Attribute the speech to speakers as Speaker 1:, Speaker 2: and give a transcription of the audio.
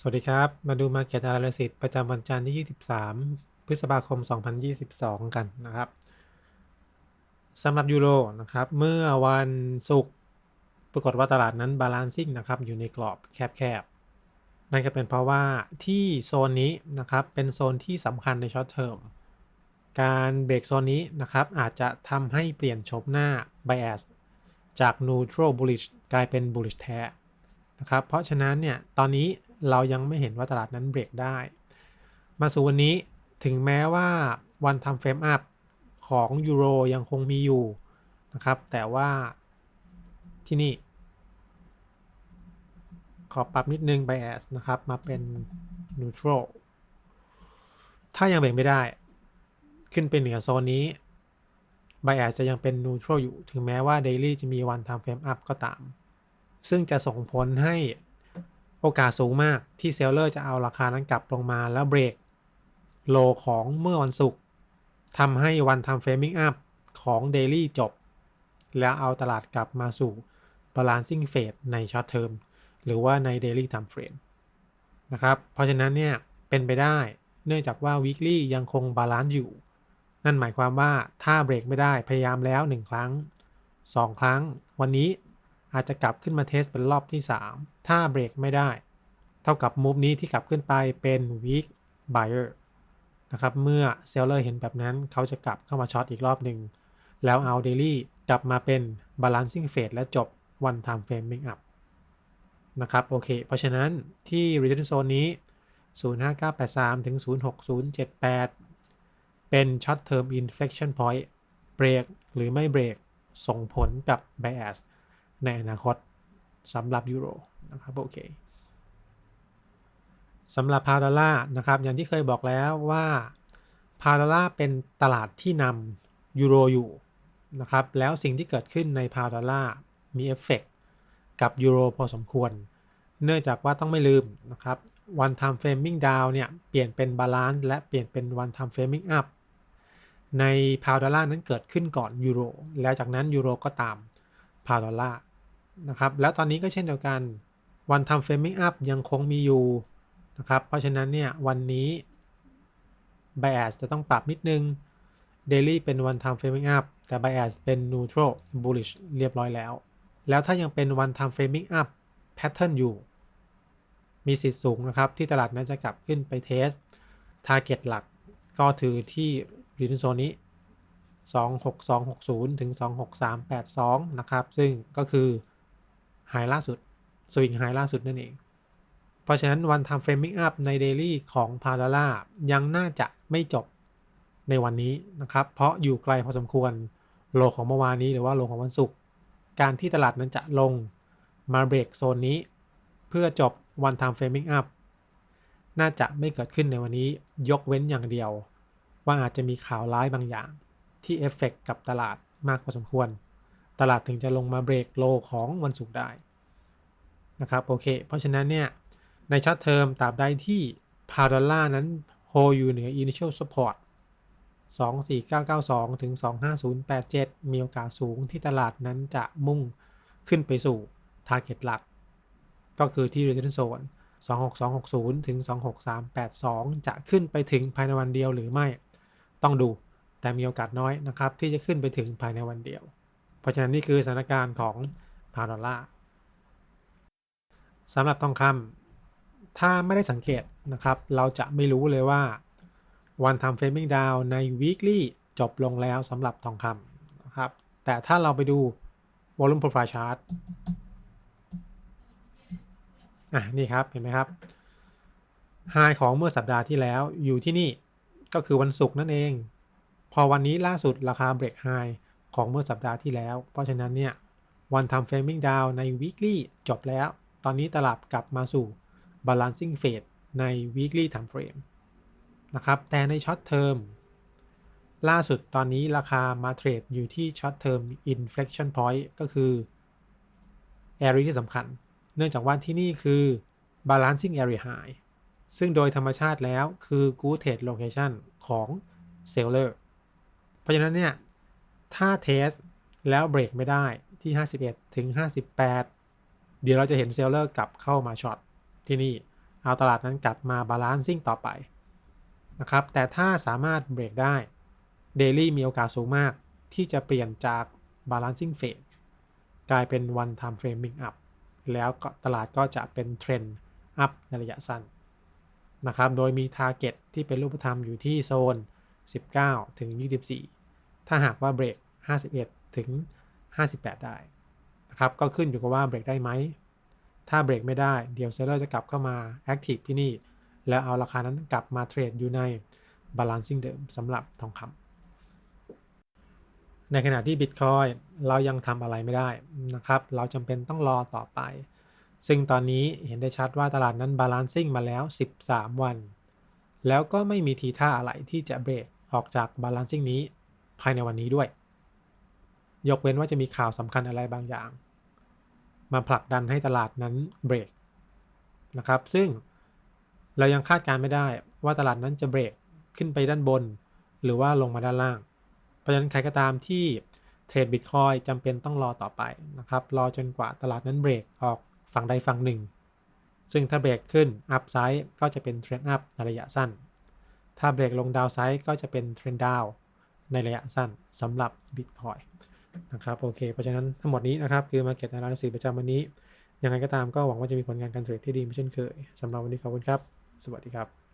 Speaker 1: สวัสดีครับ มาดู Market Analysis ประจำวันจันทร์ที่ 23 พฤษภาคม 2022 กันนะครับสำหรับยูโรนะครับ เมื่อวันศุกร์ปรากฏว่าตลาดนั้นบาลานซิ่งนะครับ อยู่ในกรอบแคบๆ นั่นก็เป็นเพราะว่าที่โซนนี้นะครับ เป็นโซนที่สำคัญในช็อตเทอมการเบรกโซนนี้นะครับ อาจจะทำให้เปลี่ยนโฉมหน้า bias จาก neutral bullish กลายเป็น bullish แท้นะครับ เพราะฉะนั้นเนี่ย ตอนนี้ เรายังไม่เห็นว่าตลาดนั้นเบรกได้ มาสู่วันนี้ถึงแม้ว่าวันทำเฟรมอัพของยูโรยังคงมีอยู่นะครับ แต่ว่าที่นี่ ขอปรับนิดนึง bias นะครับ มาเป็น neutral ถ้ายังเบรกไม่ได้ ขึ้นไปเหนือโซนนี้ bias จะยังเป็น neutral อยู่ ถึงแม้ว่า daily จะมีวันทำเฟรมอัพก็ตาม ซึ่งจะส่งผลให้ โอกาสสูงมากที่เซลเลอร์จะเอาราคานั้นกลับลงมาแล้วเบรกโลของเมื่อวันศุกร์ทำให้วันทำเฟรมิงอัพของ Daily จบ แล้วเอาตลาดกลับมาสู่ Balancing Phase ใน Short Term หรือว่าใน Daily Time Frame นะครับ เพราะฉะนั้นเนี่ย เป็นไปได้เนื่องจากว่า Weekly ยังคงบาลานซ์อยู่ นั่นหมายความว่าถ้าเบรกไม่ได้พยายามแล้ว 1 ครั้ง 2 ครั้ง วันนี้ อาจจะกลับขึ้นมาเทสเป็นรอบที่ 3 ถ้าเบรกไม่ได้ เท่ากับมูฟนี้ที่กลับขึ้นไปเป็น weak buyer นะครับ เมื่อเซลเลอร์เห็นแบบนั้นเขาจะกลับเข้ามาช็อตอีกรอบหนึ่ง แล้วเอา daily กลับมาเป็น balancing phase และจบ one time framing up นะครับ โอเค เพราะฉะนั้นที่ return zone นี้ 05983 ถึง 06078 เป็น short term inflection point เบรกหรือไม่เบรกส่งผลกับ bias ในอนาคตสำหรับยูโรนะครับโอเคสำหรับพาวดอลลาร์นะครับอย่างที่เคยบอกแล้วว่าพาวดอลลาร์เป็นตลาดที่นำยูโรอยู่นะครับแล้วสิ่งที่เกิดขึ้นในพาวดอลลาร์มีเอฟเฟกกับยูโรพอสมควร เนื่องจากว่าต้องไม่ลืมนะครับวันทำเฟรมมิ่งดาวเนี่ยเปลี่ยนเป็นบาลานซ์และเปลี่ยนเป็นวันทำเฟรมมิ่งอัพในพาวดอลลาร์นั้นเกิดขึ้นก่อนยูโรแล้วจากนั้นยูโรก็ตามพาวดอลลาร์ นะครับ แล้วตอนนี้ก็เช่นเดียวกัน วันทำเฟรมมิ่งอัพยังคงมีอยู่นะครับ เพราะฉะนั้นเนี่ยวันนี้ bias จะต้องปรับนิดนึง daily เป็นวันทำเฟรมิ่งอัพแต่ bias เป็น neutral bullish เรียบร้อยแล้ว แล้วถ้ายังเป็นวันทำเฟรมิ่งอัพ pattern อยู่ มีสิทธิ์สูงนะครับ ที่ตลาดนั้นจะกลับขึ้นไปเทส target หลักก็ถือที่รีนโซนนี้ 26260 ถึง 26382 นะครับ ซึ่งก็คือ ไฮล่าสุด สวิงไฮล่าสุดนั่นเอง เพราะฉะนั้นวันทำเฟรมมิ่งอัพในเดลี่ของพาราล่ายังน่าจะไม่จบในวันนี้นะครับ เพราะอยู่ไกลพอสมควรโลของเมื่อวานนี้หรือว่าโลของวันศุกร์การที่ตลาดนั้นจะลงมาเบรกโซนนี้ เพื่อจบวันทำเฟรมมิ่งอัพน่าจะไม่เกิดขึ้นในวันนี้ยกเว้นอย่างเดียว ว่าอาจจะมีข่าวร้ายบางอย่างที่เอฟเฟกกับตลาดมากพอสมควร ตลาดถึงจะลงมาเบรกโลของวันศุกร์ได้นะครับโอเค เพราะฉะนั้นเนี่ย ในช็อตเทอมตราบใดที่พาดอลลาร์นั้นโฮอยู่เหนือ initial support 24992 ถึง 25087 มีโอกาสสูงที่ตลาดนั้นจะมุ่งขึ้นไปสู่ target หลัก ก็คือที่ resistance zone 26260 ถึง 26382 จะขึ้นไปถึงภายในวันเดียวหรือไม่ ต้องดู แต่มีโอกาสน้อยนะครับ ที่จะขึ้นไปถึงภายในวันเดียว เพราะฉะนั้นนี่คือสถานการณ์ของพาดอลลาร์สำหรับทองคำถ้าไม่ได้สังเกตนะครับ เราจะไม่รู้เลยว่าวันทำเฟรมมิ่งดาวใน weekly จบลงแล้วสำหรับทองคำนะครับ แต่ถ้าเราไปดู volume profile chart อะนี่ครับ เห็นไหมครับไฮของเมื่อสัปดาห์ที่แล้วอยู่ที่นี่ก็คือวันศุกร์นั่นเอง พอวันนี้ล่าสุดราคาเบรกไฮ ของเมื่อสัปดาห์ที่แล้ว เพราะฉะนั้นเนี่ยวันทำเฟรมมิ่งดาวใน weekly จบแล้ว ตอนนี้ตลาดกลับมาสู่ balancing phase ใน weekly time frame นะครับ แต่ในช็อตเทอมล่าสุดตอนนี้ราคามาเทรดอยู่ที่ช็อตเทอม inflection point ก็คือ area ที่สำคัญ เนื่องจากว่าที่นี่คือ balancing area high ซึ่งโดยธรรมชาติแล้วคือ good trade location ของ seller เพราะฉะนั้นเนี่ย ถ้าเทสแล้วเบรกไม่ได้ที่ 51 ถึง 58 เดี๋ยวเราจะเห็นเซลเลอร์กลับเข้ามาช็อตที่นี่ เอาตลาดนั้นกลับมาบาลานซิ่งต่อไปนะครับ แต่ถ้าสามารถเบรกได้เดลี่มีโอกาสสูงมากที่จะเปลี่ยนจาก balancing phase กลายเป็น one time framing up แล้วตลาดก็จะเป็นเทรนด์ up ในระยะสั้นนะครับ โดยมี target ที่เป็นรูปธรรมอยู่ที่โซน 19 ถึง 24 ถ้าหากว่าเบรก 51 ถึง 58 ได้นะครับ ก็ขึ้นอยู่กับว่าเบรกได้ไหม ถ้าเบรกไม่ได้ เดี๋ยวเซลเลอร์จะกลับเข้ามา active ที่นี่ แล้วเอาราคานั้นกลับมาเทรดอยู่ใน balancing เดิมสำหรับทองคำในขณะที่ Bitcoin เรายังทำอะไรไม่ได้นะครับ เราจำเป็นต้องรอต่อไป ซึ่งตอนนี้เห็นได้ชัดว่าตลาดนั้น balancing มาแล้ว 13 วัน แล้วก็ไม่มีทีท่าอะไรที่จะเบรกออกจาก balancing นี้ ภายในวันนี้ด้วย ยกเว้นว่าจะมีข่าวสำคัญอะไรบางอย่าง มาผลักดันให้ตลาดนั้นเบรกนะครับ ซึ่งเรายังคาดการไม่ได้ว่าตลาดนั้นจะเบรกขึ้นไปด้านบน หรือว่าลงมาด้านล่าง เพราะฉะนั้นใครก็ตามที่เทรดบิตคอยจำเป็นต้องรอต่อไปนะครับ รอจนกว่าตลาดนั้นเบรกออกฝั่งใดฝั่งหนึ่ง ซึ่งถ้าเบรกขึ้นอัพไซด์ก็จะเป็นเทรนด์อัพในระยะสั้น ถ้าเบรกลงดาวไซด์ก็จะเป็นเทรนด์ดาว ในระยะสั้นสำหรับบิตคอยนะครับโอเค เพราะฉะนั้นทั้งหมดนี้นะครับ คือ Market Analysis ประจำวันนี้ ยังไงก็ตามก็หวังว่าจะมีผลงานการเทรดที่ดีเหมือนเช่นเคยสำหรับวันนี้ขอบคุณครับ สวัสดีครับ